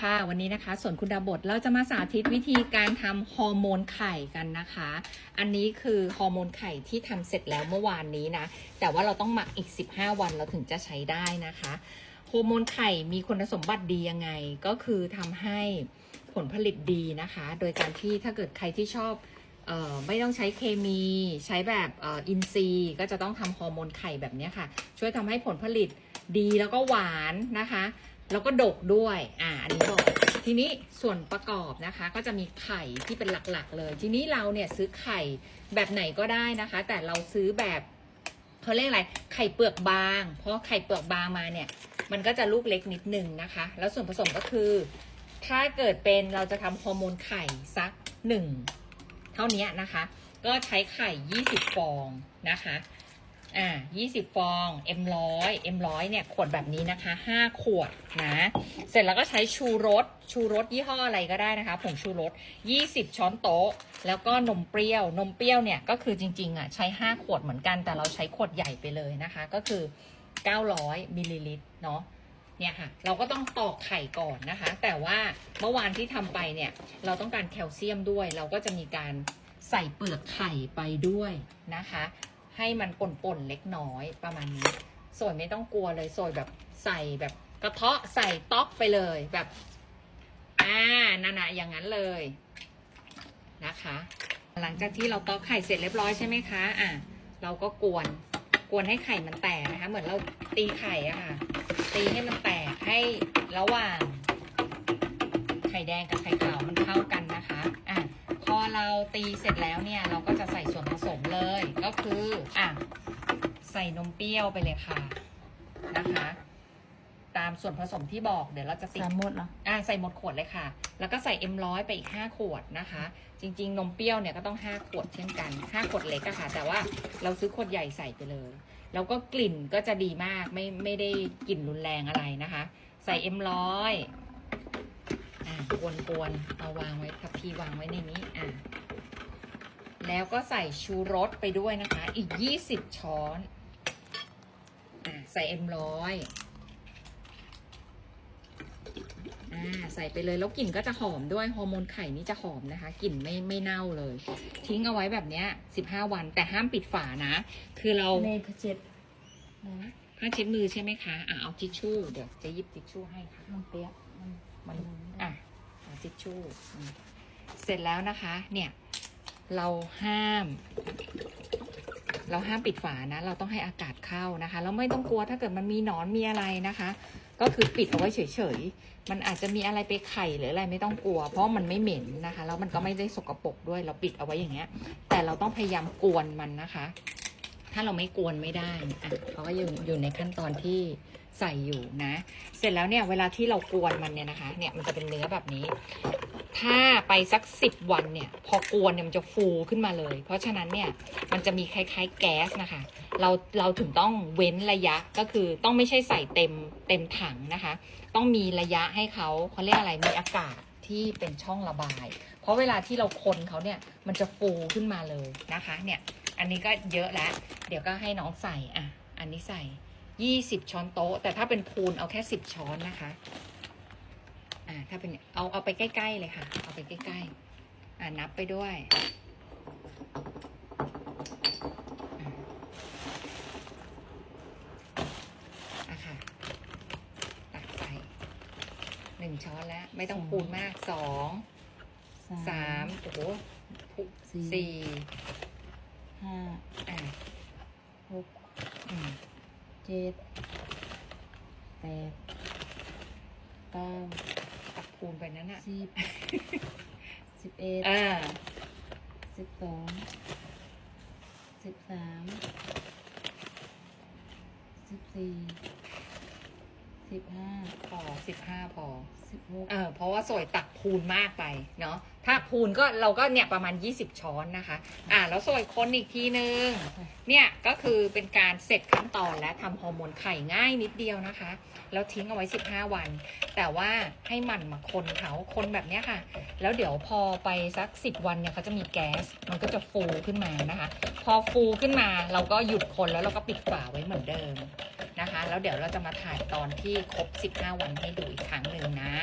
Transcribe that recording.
ค่ะวันนี้นะคะส่วนคุณดาบทเราจะมาสาธิตวิธีการทำฮอร์โมนไข่กันนะคะ อันนี้คือฮอร์โมนไข่ที่ทำเสร็จแล้วเมื่อวานนี้นะ แต่ว่าเราต้องหมักอีก 15 วันเราถึงจะใช้ได้นะคะฮอร์โมนไข่มีคุณสมบัติดียังไง ก็คือทำให้ผลผลิตดีนะคะ โดยการที่ถ้าเกิดใครที่ชอบออไม่ต้องใช้เคมีใช้แบบอออินทรีย์ก็จะต้องทำฮอร์โมนไข่แบบนี้ค่ะ ช่วยทำให้ผลผลิตดีแล้วก็หวานนะคะ แล้วก็ดกด้วย อ่า อันนี้บอกทีนี้ส่วนประกอบนะคะ ก็จะมีไข่ที่เป็นหลักๆ เลย ทีนี้เราเนี่ยซื้อไข่แบบไหนก็ได้นะคะ แต่เราซื้อแบบเขาเรียกอะไรไข่เปลือกบาง เพราะไข่เปลือกบางมาเนี่ย มันก็จะลูกเล็กนิดนึงนะคะ แล้วส่วนผสมก็คือ ถ้าเกิดเป็นเราจะทำฮอร์โมนไข่สักหนึ่งเท่านี้นะคะ ก็ใช้ไข่ 20 ฟองนะคะ อ่า20ฟอง M100 M100 เนี่ย ขวดแบบนี้นะคะ5ขวดนะ เสร็จแล้วก็ใช้ชูรส ชูรสยี่ห้ออะไรก็ได้นะคะ ผงชูรส20ช้อนโต๊ะ แล้วก็นมเปรี้ยว นมเปรี้ยวเนี่ยก็คือจริง ๆอะใช้5ขวดเหมือนกัน แต่เราใช้ขวดใหญ่ไปเลยนะคะ ก็คือ900มิลลิลิตรเนาะเนี่ยค่ะเราก็ต้องตอกไข่ก่อนนะคะ แต่ว่าเมื่อวานที่ทำไปเนี่ยเราต้องการแคลเซียมด้วย เราก็จะมีการใส่เปลือกไข่ไปด้วยนะคะ ให้มันป่นๆเล็กน้อยประมาณนี้สวยไม่ต้องกลัวเลยสวยแบบใส่แบบกระเทาะใส่ต๊อกไปเลยแบบอ่านั่นนะอย่างนั้นเลยนะคะ หลังจากที่เราต๊อกไข่เสร็จเรียบร้อยใช่ไหมคะอะเราก็กวนกวนให้ไข่มันแตกนะคะ เหมือนเราตีไข่อะค่ะตีให้มันแตกให้ระหว่างไข่แดงกับไข่ขาว เราตีเสร็จแล้วเนี่ย เราก็จะใส่ส่วนผสมเลย ก็คืออะใส่นมเปรี้ยวไปเลยค่ะนะคะ ตามส่วนผสมที่บอกเดี๋ยวเราจะติดสามหมดเหรออ่าใส่หมดขวดเลยค่ะ แล้วก็ใส่ M100 ไปอีก5ขวดนะคะ จริง ๆ นมเปรี้ยวเนี่ยก็ต้อง5ขวดเช่นกัน5ขวดเล็กอะค่ะ แต่ว่าเราซื้อขวดใหญ่ใส่ไปเลย แล้วก็กลิ่นก็จะดีมากไม่ไม่ได้กลิ่นรุนแรงอะไรนะคะ ใส่ M100 อ่ากวนๆเอาวางไว้ทัพพีวางไว้ในนี้อ่าแล้วก็ใส่ชูรสไปด้วยนะคะ อีก 20 ช้อนอ่าใส่ M100 อ่าใส่ไปเลยแล้วกลิ่นก็จะหอมด้วยฮอร์โมนไข่นี่จะหอมนะคะกลิ่นไม่ไม่เน่าเลย ทิ้งเอาไว้แบบเนี้ยสิบห้าวันแต่ห้ามปิดฝานะ คือเราในพระเจ็ดนะผ้าเช็ดมือใช่ไหมคะอะเอาทิชชู่เดี๋ยวจะหยิบทิชชู่ให้ค่ะมันเปียกมัน มันอะเอาทิชชู่อืมเสร็จแล้วนะคะ เนี่ย เราห้าม เราห้ามปิดฝานะ เราต้องให้อากาศเข้านะคะแล้วไม่ต้องกลัวถ้าเกิดมันมีหนอนมีอะไรนะคะ ก็คือปิดเอาไว้เฉยๆ มันอาจจะมีอะไรไปไข่หรืออะไรไม่ต้องกลัว เพราะมันไม่เหม็นนะคะ แล้วมันก็ไม่ได้สกปรกด้วย เราปิดเอาไว้อย่างเงี้ย แต่เราต้องพยายามกวนมันนะคะ ถ้าเราไม่กวนไม่ได้อะเขาก็อยู่อยู่ในขั้นตอนที่ใส่อยู่นะ เสร็จแล้วเนี่ยเวลาที่เรากวนมันเนี่ยนะคะ เนี่ยมันจะเป็นเนื้อแบบนี้ ถ้าไปสักสิบวันเนี่ย พอกวนเนี่ยมันจะฟูขึ้นมาเลย เพราะฉะนั้นเนี่ยมันจะมีคล้ายๆแก๊สนะคะ เราเราถึงต้องเว้นระยะก็คือต้องไม่ใช่ใส่เต็มเต็มถังนะคะ ต้องมีระยะให้เขาเขาเรียกอะไรมีอากาศที่เป็นช่องระบาย เพราะเวลาที่เราคนเขาเนี่ยมันจะฟูขึ้นมาเลยนะคะ เนี่ย อันนี้ก็เยอะแล้ว เดี๋ยวก็ให้น้องใส่อะ อันนี้ใส่ยี่สิบช้อนโต๊ะ แต่ถ้าเป็นพูนเอาแค่สิบช้อนนะคะ อ่า ถ้าเป็นเอาเอาไปใกล้ๆเลยค่ะ เอาไปใกล้ๆ อ่านับไปด้วยอะอะค่ะตักใส่หนึ่งช้อนแล้ว ไม่ต้องพูนมากสองสามโอ้โหสี่สี่ ห้าอะหกอืมเจ็ดแปดเก้าตักพูนไปนั้นอะสิบสิบเอ็ดอ่าสิบสองสิบสามสิบสี่ สิบห้าพอสิบห้าพอสิบหกเออเพราะว่าสวยตักพูนมากไปเนาะถ้าพูนก็เราก็เนี่ยประมาณ20ช้อนนะคะ อ่าแล้วสวยคนอีกทีนึงเนี่ยก็คือเป็นการเสร็จขั้นตอนและทำฮอร์โมนไข่ง่ายนิดเดียวนะคะ แล้วทิ้งเอาไว้15วัน แต่ว่าให้หมันมาคนเขาคนแบบเนี้ยค่ะ แล้วเดี๋ยวพอไปสัก10วันเนี่ยเขาจะมีแก๊สมันก็จะฟูขึ้นมานะคะ พอฟูขึ้นมาเราก็หยุดคนแล้วเราก็ปิดฝาไว้เหมือนเดิม นะคะ แล้วเดี๋ยวเราจะมาถ่ายตอนที่ครบ 15 วันให้ดูอีกครั้งหนึ่งนะ